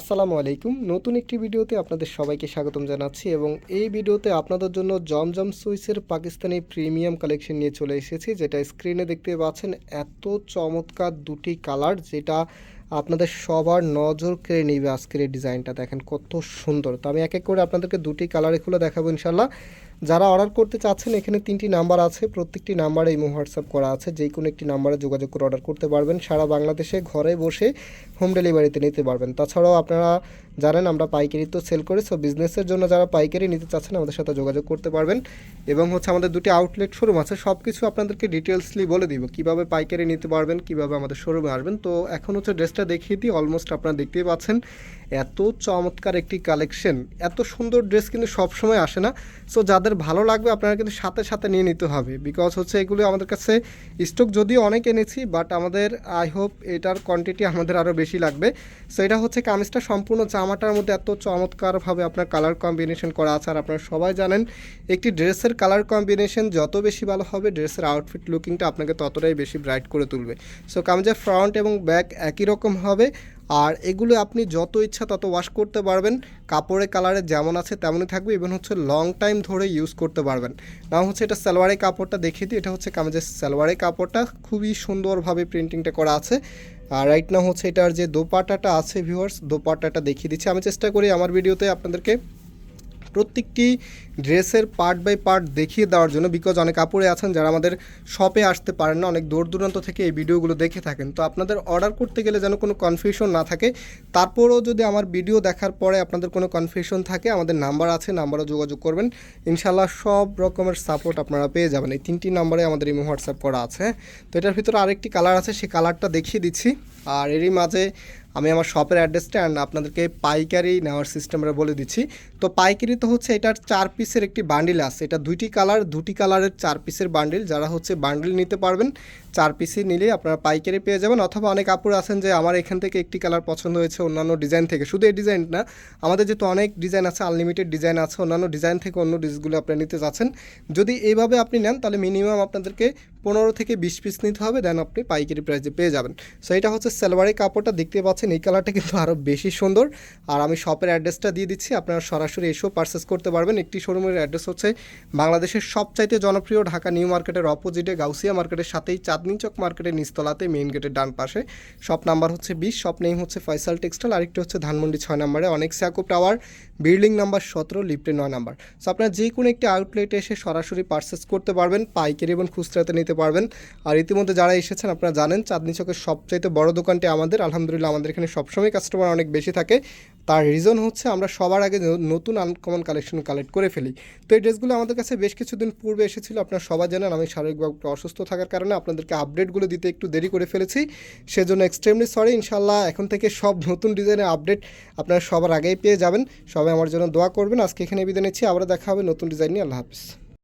আসসালামু আলাইকুম। নতুন একটি ভিডিওতে আপনাদের সবাইকে স্বাগতম জানাচ্ছি এবং এই ভিডিওতে আপনাদের জন্য জমজম সুইসের পাকিস্তানি প্রিমিয়াম কালেকশন নিয়ে চলে এসেছি, যেটা স্ক্রিনে দেখতে পাচ্ছেন এত চমৎকার দুটি কালার যেটা আপনাদের সবার নজর কেড়ে নিবে আজকের এই ডিজাইনটা, দেখেন কত সুন্দর। তো আমি এক এক করে আপনাদেরকে দুটি কালারে খুলে দেখাবো ইনশাল্লাহ যারা অর্ডার করতে চাচ্ছেন, এখানে তিনটি নাম্বার আছে। প্রত্যেকটি নাম্বারে ইমো হোয়াটসঅ্যাপ করা আছে। যে কোনো একটি নাম্বারে যোগাযোগ করে অর্ডার করতে পারবেন। সারা বাংলাদেশে ঘরে বসে হোম ডেলিভারিতে নিতে পারবেন। তাছাড়াও আপনারা জানেন, আমরা পাইকারি তো সেল করি, সো বিজনেসের জন্য যারা পাইকারি নিতে চাচ্ছেন, আমাদের সাথে যোগাযোগ করতে পারবেন। এবং হচ্ছে আমাদের দুটি আউটলেট শোরুম আছে। সব কিছু আপনাদেরকে ডিটেলসলি বলে দিব। কীভাবে পাইকারি নিতে পারবেন, কীভাবে আমাদের শোরুমে আসবেন। তো এখন হচ্ছে ড্রেসটা দেখিয়ে দিই অলমোস্ট আপনারা দেখতেই পাচ্ছেন। এত চমৎকার একটি কালেকশন এত সুন্দর ড্রেস কিন্তু সবসময় আসে না। সো যাদের ভালো লাগবে আপনারা কিন্তু সাথে সাথে নিয়ে নিতে হবে। বিকজ হচ্ছে এগুলো আমাদের কাছে স্টক যদিও অনেক এনেছি বাট আমাদের আই হোপ এটার কোয়ান্টিটি আমাদের আরও বেশি লাগবে। সো এটা হচ্ছে কামিজটা সম্পূর্ণ জামাটার মধ্যে এত চমৎকারভাবে আপনার কালার কম্বিনেশন করা আছে। আর আপনারা সবাই জানেন, একটি ড্রেসের কালার কম্বিনেশন যত বেশি ভালো হবে ড্রেসের আউটফিট লুকিংটা আপনাকে ততটাই বেশি ব্রাইট করে তুলবে। সো কামিজের ফ্রন্ট এবং ব্যাক একই রকম হবে। আর এগুলো আপনি যত ইচ্ছা তত ওয়াশ করতে পারবেন। কাপড়ের কালারে যেমন আছে তেমনই থাকবে। ইভেন হচ্ছে লং টাইম ধরে ইউজ করতে পারবেন। না হচ্ছে এটা সালোয়ারের কাপড়টা দেখিয়ে দিই। এটা হচ্ছে কামেজের সালোয়ারের কাপড়টা। খুবই সুন্দরভাবে প্রিন্টিংটা করা আছে। আর রাইট না হচ্ছে এটার যে দোপাটাটা আছে ভিউয়ার্স দোপাটাটা দেখিয়ে দিচ্ছি। আমি চেষ্টা করি আমার ভিডিওতে আপনাদেরকে প্রত্যেকটি ড্রেসের পার্ট বাই পার্ট দেখিয়ে দেওয়ার জন্য বিকজ অনেক কাপড়ে আছেন যারা আমাদের শপে আসতে পারেন না, অনেক দূর দূরান্ত থেকে এই ভিডিওগুলো দেখে থাকেন। তো আপনাদের অর্ডার করতে গেলে যেন কোনো কনফিউশন না থাকে। তারপরেও যদি আমার ভিডিও দেখার পরে আপনাদের কোনো কনফিউশন থাকে, আমাদের নাম্বার আছে নাম্বারও যোগাযোগ করবেন। ইনশাল্লাহ সব রকমের সাপোর্ট আপনারা পেয়ে যাবেন। এই তিনটি নাম্বারে আমাদের ইমো হোয়াটসঅ্যাপ করা আছে। তো এটার ভিতরে আরেকটি কালার আছে সেই কালারটা দেখিয়ে দিচ্ছি। আর এরই মাঝে আমি আমার শপের অ্যাড্রেসটা অ্যান্ড আপনাদেরকে পাইকারি নেওয়ার সিস্টেমটা বলে দিচ্ছি। তো পাইকারি তো হচ্ছে এটার চার পিসের একটি বান্ডিল আছে। এটা দুইটি কালার দুটি কালারের চার পিসের বান্ডিল যারা হচ্ছে বান্ডিল নিতে পারবেন, চার পিসই নিলে আপনারা পাইকারি পেয়ে যাবেন। অথবা অনেক আপুর আছেন যে আমার এখান থেকে একটি কালার পছন্দ হয়েছে অন্যান্য ডিজাইন থেকে। শুধু এই ডিজাইন না, আমাদের যেহেতু অনেক ডিজাইন আছে আনলিমিটেড ডিজাইন আছে, অন্যান্য ডিজাইন থেকে অন্য ডিসগুলো আপনি নিতে চাচ্ছেন যদি এইভাবে আপনি নেন, তাহলে মিনিমাম আপনাদেরকে পনেরো থেকে বিশ পিস নিতে হবে। দেন আপনি পাইকারি প্রাইসে পেয়ে যাবেন। সো এটা হচ্ছে সালোয়ারের কাপড়টা। দেখতে পাচ্ছেন এই কালারটা কিন্তু আরও বেশি সুন্দর। আর আমি শপের অ্যাড্রেসটা দিয়ে দিচ্ছি, আপনারা সরাসরি এসেও পারচেস করতে পারবেন। একটি শোরুমের অ্যাড্রেস হচ্ছে বাংলাদেশের সবচাইতে জনপ্রিয় ঢাকা নিউ মার্কেটের অপোজিটে গাউসিয়া মার্কেটের সাথেই চাঁদনি চক মার্কেটের নিস্তলাতে মেইন গেটের ডান পাশে শপ নাম্বার হচ্ছে বিশ, শপ নেম হচ্ছে ফয়সাল টেক্সটাইল, আরেকটি হচ্ছে ধানমন্ডি ছয় নম্বরে অনেক স্যাকুপ টাওয়ার, বিল্ডিং নাম্বার সতেরো, লিফটে নয় নাম্বার। সো আপনারা যে কোনো একটি আউটলেটে এসে সরাসরি পারচেস করতে পারবেন, পাইকারি এবং খুচরাতে নিতে পারবেন। আর ইতিমধ্যে যারা এসেছেন, আপনারা জানেন, চাঁদনি চকের সবচাইতে বড় দোকানটি আমাদের, আলহামদুলিল্লাহ আমাদের এখানে সবসময় কাস্টমার অনেক বেশি থাকে। তার রিজন হচ্ছে আমরা সবার আগে নতুন আনকমন কালেকশন কালেক্ট করে ফেলি। তো এই ড্রেসগুলো আমাদের কাছে বেশ কিছুদিন পূর্বে এসেছিল, আপনারা সবাই জানেন আমি শারীরিকভাবে অসুস্থ থাকার কারণে আপনাদেরকে আপডেটগুলো দিতে একটু দেরি করে ফেলেছি। সেজন্য এক্সট্রিমলি সরি ইনশাল্লাহ এখন থেকে সব নতুন ডিজাইনের আপডেট আপনারা সবার আগেই পেয়ে যাবেন। সবাই আমার জন্য দোয়া করবেন। আজকে এখানে বিদায় নিচ্ছি আবার দেখা হবে নতুন ডিজাইন নিয়ে। আল্লাহ হাফিজ।